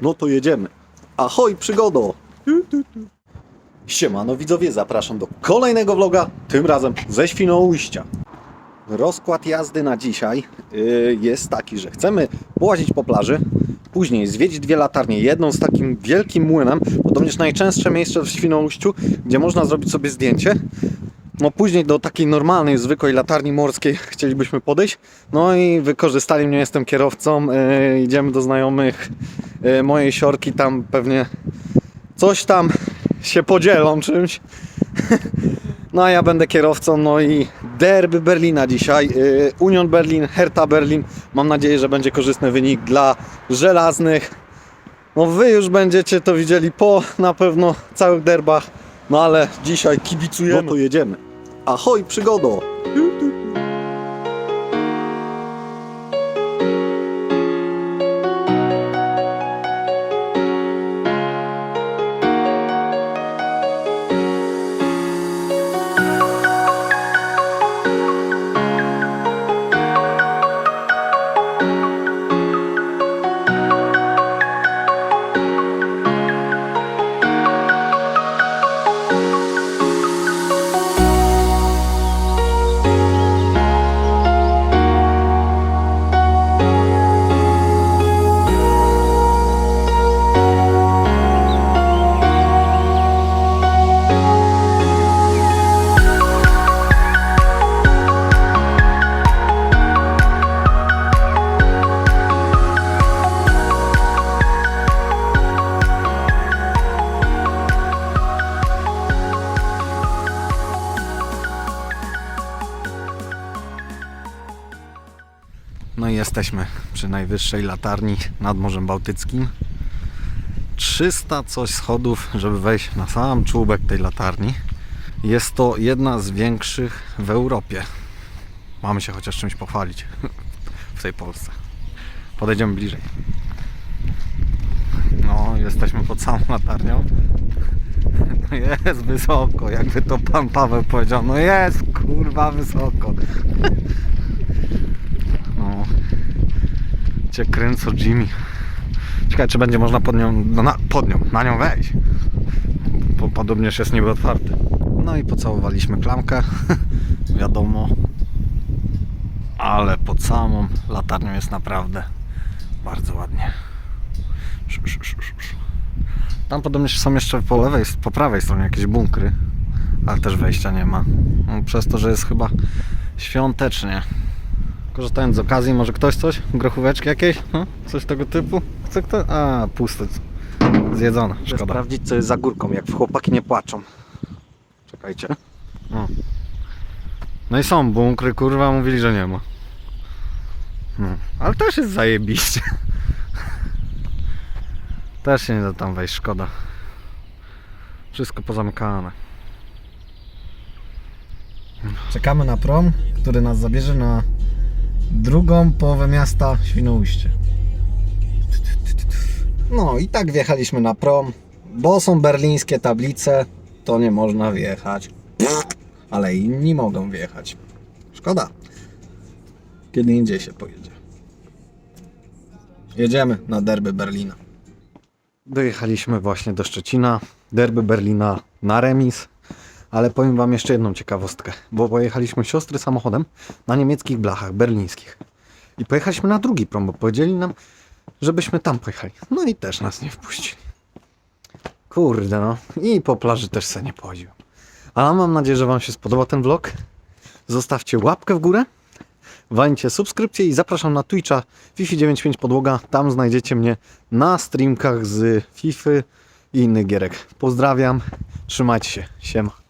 No to jedziemy. Ahoj, przygodo! Siemano widzowie, zapraszam do kolejnego vloga, tym razem ze Świnoujścia. Rozkład jazdy na dzisiaj yy, jest taki, że chcemy połazić po plaży, później zwiedzić dwie latarnie, jedną z takim wielkim młynem, podobnież najczęstsze miejsce w Świnoujściu, gdzie można zrobić sobie zdjęcie. No później do takiej normalnej, zwykłej latarni morskiej chcielibyśmy podejść. No i wykorzystali mnie, jestem kierowcą, yy, idziemy do znajomych yy, mojej siorki, tam pewnie coś tam się podzielą czymś. No a ja będę kierowcą, no i derby Berlina dzisiaj. Yy, Union Berlin, Hertha Berlin. Mam nadzieję, że będzie korzystny wynik dla żelaznych. No wy już będziecie to widzieli po na pewno całych derbach. No ale dzisiaj kibicujemy. No to jedziemy. Ahoj, przygodo! No i jesteśmy przy najwyższej latarni nad Morzem Bałtyckim. 300 coś schodów, żeby wejść na sam czubek tej latarni. Jest to jedna z większych w Europie. Mamy się chociaż czymś pochwalić w tej Polsce. Podejdziemy bliżej. No, jesteśmy pod samą latarnią. No jest wysoko, jakby to pan Paweł powiedział. No jest kurwa wysoko. No. Cię kręcą Jimmy. Ciekawe, czy będzie można pod nią, no na, pod nią, na nią wejść. Bo podobnież jest niby otwarty. No i pocałowaliśmy klamkę. Wiadomo. Ale pod samą latarnią jest naprawdę bardzo ładnie. Tam podobnież są jeszcze po lewej, po prawej stronie jakieś bunkry. Ale też wejścia nie ma. No, przez to, że jest chyba świątecznie. Korzystając z okazji, może ktoś coś? Grochóweczki jakieś? No? Coś tego typu? Chce kto? A, puste. Zjedzone. Szkoda. sprawdzić, co jest za górką, jak w chłopaki nie płaczą. Czekajcie. O. No i są bunkry, kurwa, mówili, że nie ma. No. Ale też jest zajebiście. Też się nie da tam wejść, szkoda. Wszystko pozamykane. Czekamy na prom, który nas zabierze na drugą połowę miasta Świnoujście. No i tak wjechaliśmy na prom, bo są berlińskie tablice, to nie można wjechać. Ale inni mogą wjechać. Szkoda. Kiedy indziej się pojedzie. Jedziemy na derby Berlina. Dojechaliśmy właśnie do Szczecina. Derby Berlina na remis. Ale powiem Wam jeszcze jedną ciekawostkę, bo pojechaliśmy siostry samochodem na niemieckich blachach berlińskich. I pojechaliśmy na drugi prom, bo powiedzieli nam, żebyśmy tam pojechali. No i też nas nie wpuścili. Kurde no. I po plaży też se nie pochodziłem. Ale mam nadzieję, że Wam się spodobał ten vlog. Zostawcie łapkę w górę. Walcie subskrypcję i zapraszam na Twitcha Fifi95 Podłoga. Tam znajdziecie mnie na streamkach z FIFA i innych gierek. Pozdrawiam. Trzymajcie się. Siema.